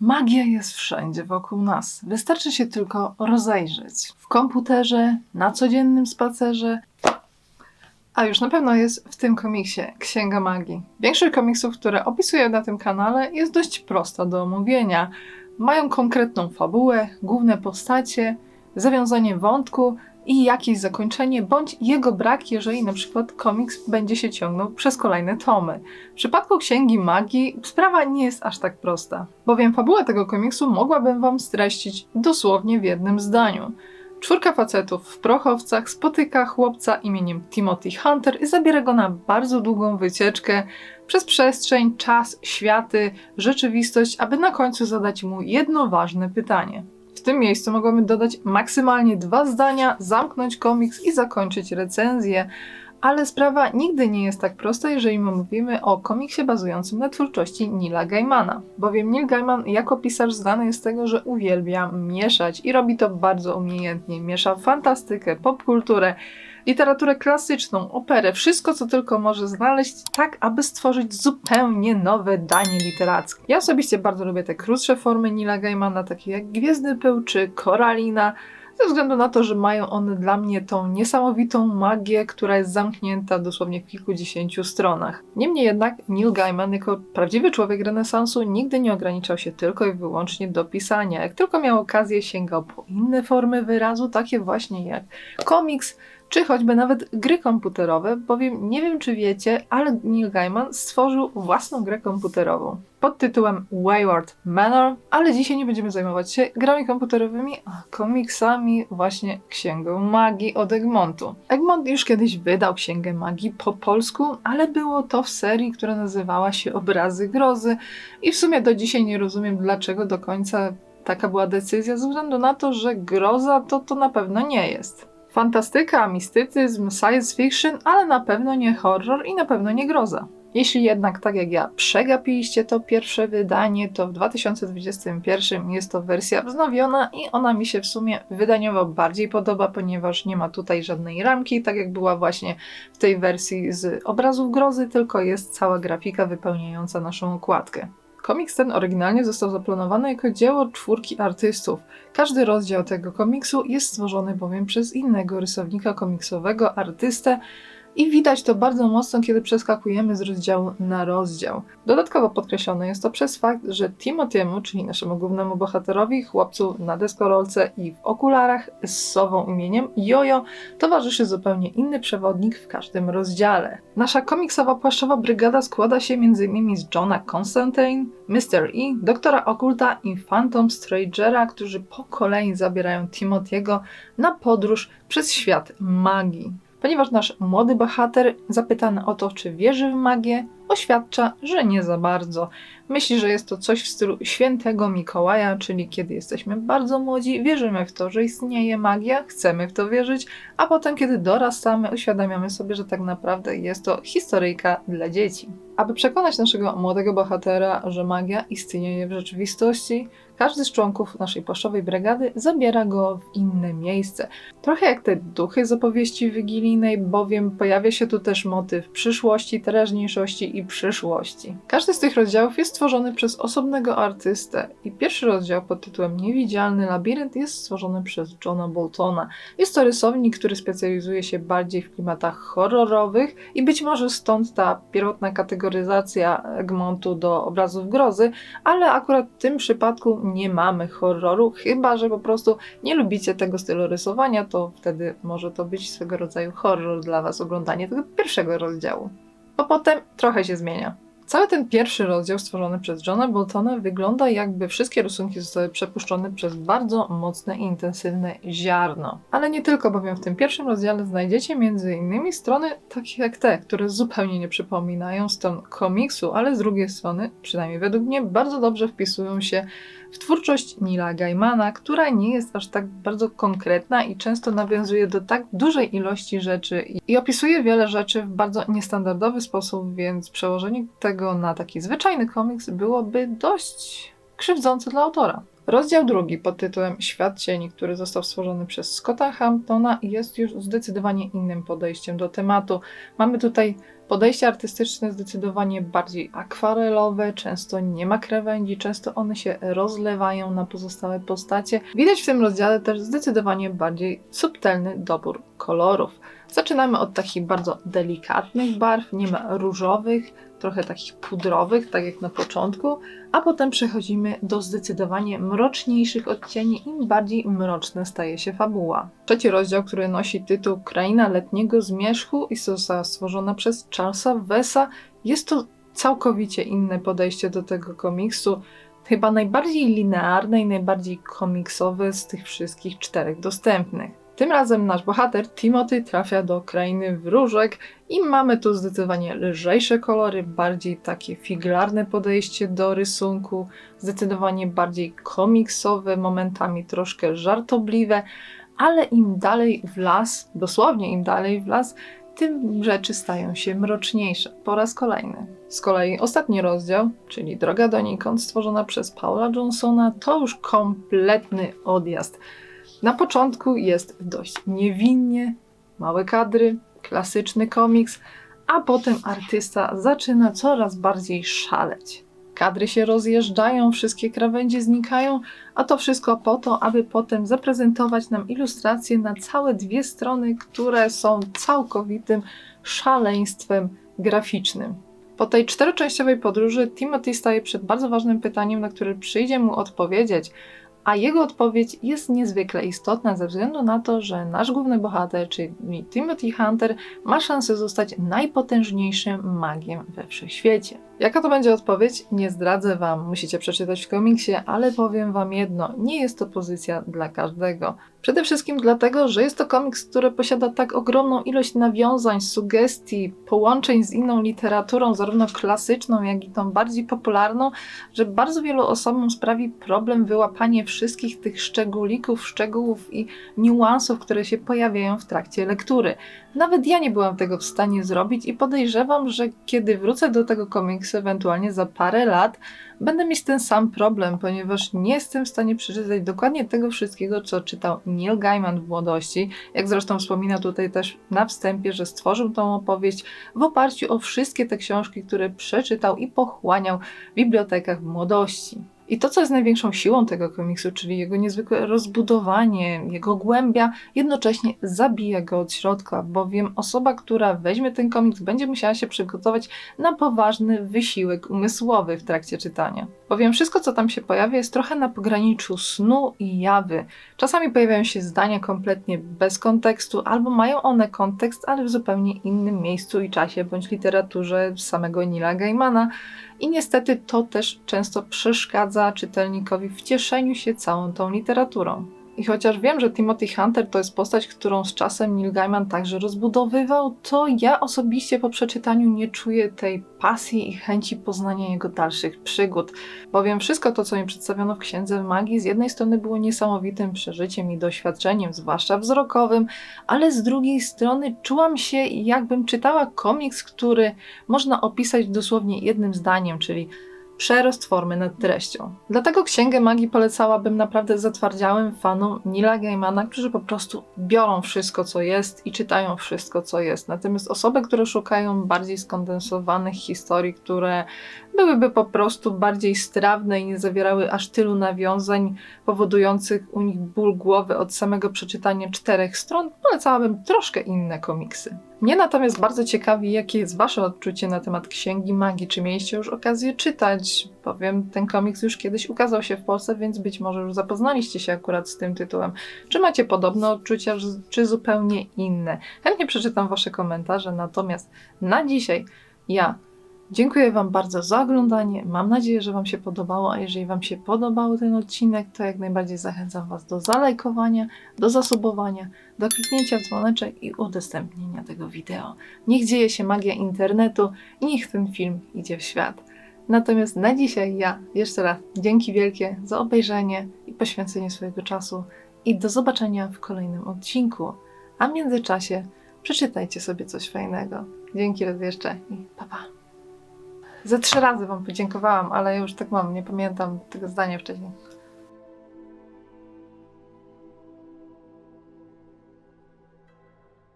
Magia jest wszędzie wokół nas. Wystarczy się tylko rozejrzeć. W komputerze, na codziennym spacerze. A już na pewno jest w tym komiksie Księga Magii. Większość komiksów, które opisuję na tym kanale, jest dość prosta do omówienia. Mają konkretną fabułę, główne postacie, zawiązanie wątku i jakieś zakończenie, bądź jego brak, jeżeli na przykład komiks będzie się ciągnął przez kolejne tomy. W przypadku Księgi Magii sprawa nie jest aż tak prosta, bowiem fabułę tego komiksu mogłabym wam streścić dosłownie w jednym zdaniu. Czwórka facetów w prochowcach spotyka chłopca imieniem Timothy Hunter i zabiera go na bardzo długą wycieczkę przez przestrzeń, czas, światy, rzeczywistość, aby na końcu zadać mu jedno ważne pytanie. W tym miejscu mogłabym dodać maksymalnie dwa zdania, zamknąć komiks i zakończyć recenzję, ale sprawa nigdy nie jest tak prosta, jeżeli mówimy o komiksie bazującym na twórczości Nila Gaimana. Bowiem Neil Gaiman jako pisarz znany jest z tego, że uwielbia mieszać i robi to bardzo umiejętnie. Miesza fantastykę, popkulturę, literaturę klasyczną, operę, wszystko co tylko może znaleźć, tak aby stworzyć zupełnie nowe danie literackie. Ja osobiście bardzo lubię te krótsze formy Nila Gaimana, takie jak Gwiezdny Pył czy Koralina, ze względu na to, że mają one dla mnie tą niesamowitą magię, która jest zamknięta dosłownie w kilkudziesięciu stronach. Niemniej jednak Neil Gaiman jako prawdziwy człowiek renesansu nigdy nie ograniczał się tylko i wyłącznie do pisania. Jak tylko miał okazję sięgał po inne formy wyrazu, takie właśnie jak komiks, czy choćby nawet gry komputerowe, bowiem nie wiem czy wiecie, ale Neil Gaiman stworzył własną grę komputerową pod tytułem Wayward Manor, ale dzisiaj nie będziemy zajmować się grami komputerowymi, a komiksami właśnie Księgą Magii od Egmontu. Egmont już kiedyś wydał Księgę Magii po polsku, ale było to w serii, która nazywała się Obrazy Grozy i w sumie do dzisiaj nie rozumiem dlaczego do końca taka była decyzja, ze względu na to, że groza to to na pewno nie jest. Fantastyka, mistycyzm, science fiction, ale na pewno nie horror i na pewno nie groza. Jeśli jednak, tak jak ja, przegapiliście to pierwsze wydanie, to w 2021 jest to wersja wznowiona i ona mi się w sumie wydaniowo bardziej podoba, ponieważ nie ma tutaj żadnej ramki, tak jak była właśnie w tej wersji z obrazów grozy, tylko jest cała grafika wypełniająca naszą okładkę. Komiks ten oryginalnie został zaplanowany jako dzieło czwórki artystów. Każdy rozdział tego komiksu jest stworzony bowiem przez innego rysownika komiksowego, artystę, i widać to bardzo mocno, kiedy przeskakujemy z rozdziału na rozdział. Dodatkowo podkreślone jest to przez fakt, że Timothy'emu, czyli naszemu głównemu bohaterowi, chłopcu na deskorolce i w okularach z sową imieniem Jojo, towarzyszy zupełnie inny przewodnik w każdym rozdziale. Nasza komiksowa płaszczowa brygada składa się m.in. z Johna Constantine, Mr. E, Doktora Okulta i Phantom Strangera, którzy po kolei zabierają Timothy'ego na podróż przez świat magii ponieważ nasz młody bohater, zapytany o to, czy wierzy w magię, oświadcza, że nie za bardzo. Myśli, że jest to coś w stylu świętego Mikołaja, czyli kiedy jesteśmy bardzo młodzi, wierzymy w to, że istnieje magia, chcemy w to wierzyć, a potem, kiedy dorastamy, uświadamiamy sobie, że tak naprawdę jest to historyjka dla dzieci. Aby przekonać naszego młodego bohatera, że magia istnieje w rzeczywistości, każdy z członków naszej płaszczowej brygady zabiera go w inne miejsce. Trochę jak te duchy z opowieści wigilijnej, bowiem pojawia się tu też motyw przyszłości, teraźniejszości i przyszłości. Każdy z tych rozdziałów jest stworzony przez osobnego artystę i pierwszy rozdział pod tytułem Niewidzialny labirynt jest stworzony przez Johna Boltona. Jest to rysownik, który specjalizuje się bardziej w klimatach horrorowych i być może stąd ta pierwotna kategoryzacja Egmontu do obrazów grozy, ale akurat w tym przypadku nie mamy horroru, chyba że po prostu nie lubicie tego stylu rysowania, to wtedy może to być swego rodzaju horror dla Was oglądanie tego pierwszego rozdziału. A potem trochę się zmienia. Cały ten pierwszy rozdział stworzony przez Johna Boltona wygląda jakby wszystkie rysunki zostały przepuszczone przez bardzo mocne i intensywne ziarno. Ale nie tylko, bowiem w tym pierwszym rozdziale znajdziecie m.in. strony takie jak te, które zupełnie nie przypominają stron komiksu, ale z drugiej strony, przynajmniej według mnie, bardzo dobrze wpisują się w twórczość Nila Gaimana, która nie jest aż tak bardzo konkretna i często nawiązuje do tak dużej ilości rzeczy i, opisuje wiele rzeczy w bardzo niestandardowy sposób, więc przełożenie tego na taki zwyczajny komiks byłoby dość krzywdzące dla autora. Rozdział drugi pod tytułem Świat cieni, który został stworzony przez Scotta Hamptona jest już zdecydowanie innym podejściem do tematu. Mamy tutaj podejście artystyczne zdecydowanie bardziej akwarelowe, często nie ma krawędzi, często one się rozlewają na pozostałe postacie. Widać w tym rozdziale też zdecydowanie bardziej subtelny dobór kolorów. Zaczynamy od takich bardzo delikatnych barw, nie ma różowych, trochę takich pudrowych, tak jak na początku, a potem przechodzimy do zdecydowanie mroczniejszych odcieni, im bardziej mroczna staje się fabuła. Trzeci rozdział, który nosi tytuł Kraina letniego zmierzchu i została stworzona przez Charlesa Wessa, jest to całkowicie inne podejście do tego komiksu. Chyba najbardziej linearne i najbardziej komiksowe z tych wszystkich czterech dostępnych. Tym razem nasz bohater Timothy trafia do krainy wróżek i mamy tu zdecydowanie lżejsze kolory, bardziej takie figlarne podejście do rysunku, zdecydowanie bardziej komiksowe, momentami troszkę żartobliwe, ale im dalej w las, dosłownie im dalej w las, tym rzeczy stają się mroczniejsze po raz kolejny. Z kolei ostatni rozdział, czyli Droga donikąd, stworzona przez Paula Johnsona, to już kompletny odjazd. Na początku jest dość niewinnie, małe kadry, klasyczny komiks, a potem artysta zaczyna coraz bardziej szaleć. Kadry się rozjeżdżają, wszystkie krawędzie znikają, a to wszystko po to, aby potem zaprezentować nam ilustracje na całe dwie strony, które są całkowitym szaleństwem graficznym. Po tej czteroczęściowej podróży Timothy staje przed bardzo ważnym pytaniem, na które przyjdzie mu odpowiedzieć, a jego odpowiedź jest niezwykle istotna ze względu na to, że nasz główny bohater, czyli Timothy Hunter, ma szansę zostać najpotężniejszym magiem we wszechświecie. Jaka to będzie odpowiedź? Nie zdradzę Wam, musicie przeczytać w komiksie, ale powiem Wam jedno: nie jest to pozycja dla każdego. Przede wszystkim dlatego, że jest to komiks, który posiada tak ogromną ilość nawiązań, sugestii, połączeń z inną literaturą, zarówno klasyczną, jak i tą bardziej popularną, że bardzo wielu osobom sprawi problem wyłapanie wszystkich tych szczególików, szczegółów i niuansów, które się pojawiają w trakcie lektury. Nawet ja nie byłam tego w stanie zrobić i podejrzewam, że kiedy wrócę do tego komiksu, ewentualnie za parę lat, będę mieć ten sam problem, ponieważ nie jestem w stanie przeczytać dokładnie tego wszystkiego, co czytał Neil Gaiman w młodości. Jak zresztą wspomina tutaj też na wstępie, że stworzył tą opowieść w oparciu o wszystkie te książki, które przeczytał i pochłaniał w bibliotekach w młodości. I to, co jest największą siłą tego komiksu, czyli jego niezwykłe rozbudowanie, jego głębia, jednocześnie zabija go od środka, bowiem osoba, która weźmie ten komiks, będzie musiała się przygotować na poważny wysiłek umysłowy w trakcie czytania. Bowiem wszystko, co tam się pojawia, jest trochę na pograniczu snu i jawy. Czasami pojawiają się zdania kompletnie bez kontekstu, albo mają one kontekst, ale w zupełnie innym miejscu i czasie, bądź literaturze samego Nila Gaimana. I niestety to też często przeszkadza czytelnikowi w cieszeniu się całą tą literaturą. I chociaż wiem, że Timothy Hunter to jest postać, którą z czasem Neil Gaiman także rozbudowywał, to ja osobiście po przeczytaniu nie czuję tej pasji i chęci poznania jego dalszych przygód. Bowiem wszystko to, co mi przedstawiono w Księdze Magii, z jednej strony było niesamowitym przeżyciem i doświadczeniem, zwłaszcza wzrokowym, ale z drugiej strony czułam się, jakbym czytała komiks, który można opisać dosłownie jednym zdaniem, czyli przerost formy nad treścią. Dlatego Księgę Magii polecałabym naprawdę zatwardziałym fanom Nila Gaimana, którzy po prostu biorą wszystko, co jest i czytają wszystko, co jest. Natomiast osoby, które szukają bardziej skondensowanych historii, które byłyby po prostu bardziej strawne i nie zawierały aż tylu nawiązań powodujących u nich ból głowy od samego przeczytania czterech stron, polecałabym troszkę inne komiksy. Mnie natomiast bardzo ciekawi, jakie jest Wasze odczucie na temat Księgi Magii. Czy mieliście już okazję czytać? Powiem, ten komiks już kiedyś ukazał się w Polsce, więc być może już zapoznaliście się akurat z tym tytułem. Czy macie podobne odczucia, czy zupełnie inne? Chętnie przeczytam Wasze komentarze, natomiast na dzisiaj ja Dziękuję Wam bardzo za oglądanie. Mam nadzieję, że Wam się podobało, a jeżeli Wam się podobał ten odcinek, to jak najbardziej zachęcam Was do zalajkowania, do zasubowania, do kliknięcia w dzwoneczek i udostępnienia tego wideo. Niech dzieje się magia internetu i niech ten film idzie w świat. Natomiast na dzisiaj ja jeszcze raz dzięki wielkie za obejrzenie i poświęcenie swojego czasu i do zobaczenia w kolejnym odcinku. A w międzyczasie przeczytajcie sobie coś fajnego. Dzięki raz jeszcze i pa pa. Ze trzy razy Wam podziękowałam, ale już tak mam, nie pamiętam tego zdania wcześniej.